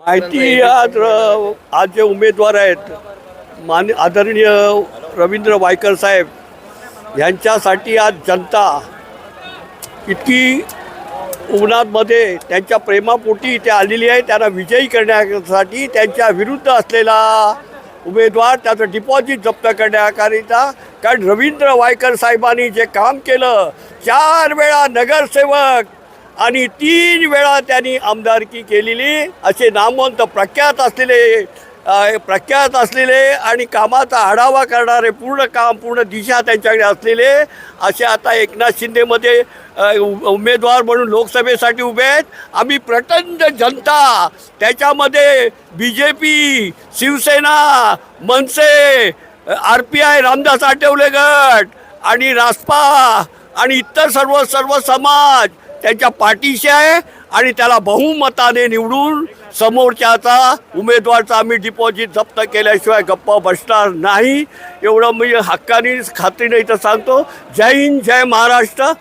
माहिती आज आज जे उमेदवार आहेत मान आदरणीय रवींद्र वायकर साहेब यांच्यासाठी आज जनता इतकी उन्हामध्ये त्यांच्या प्रेमापोटी ते आलेली आहे त्यांना विजयी करण्यासाठी त्यांच्या विरुद्ध असलेला उमेदवार त्याचं डिपॉझिट जप्त करण्याकरिता कारण रवींद्र वायकर साहेबांनी जे काम केलं चार वेळा नगरसेवक आणि तीन वेळा त्यांनी आमदारकी केलेली असे नामवंत प्रख्यात असलेले प्रख्यात असलेले आणि कामाचा आढावा करणारे पूर्ण काम पूर्ण दिशा त्यांच्याकडे असलेले असे आता एकनाथ शिंदेमध्ये उ- उमेदवार म्हणून लोकसभेसाठी उभे आहेत. आम्ही प्रचंड जनता त्याच्यामध्ये B J P Shivsena Manase R P I Ramdas Athawale गट आणि रासपा आणि इतर सर्व सर्व समाज त्यांच्या पाठीशी आहे आणि त्याला बहुमताने निवडून समोरच्याचा उमेदवारचा आम्ही डिपॉझिट जप्त केल्याशिवाय गप्पा बसणार नाही एवढं मी हक्काने खात्रीने इथं सांगतो जय हिंद जय महाराष्ट्र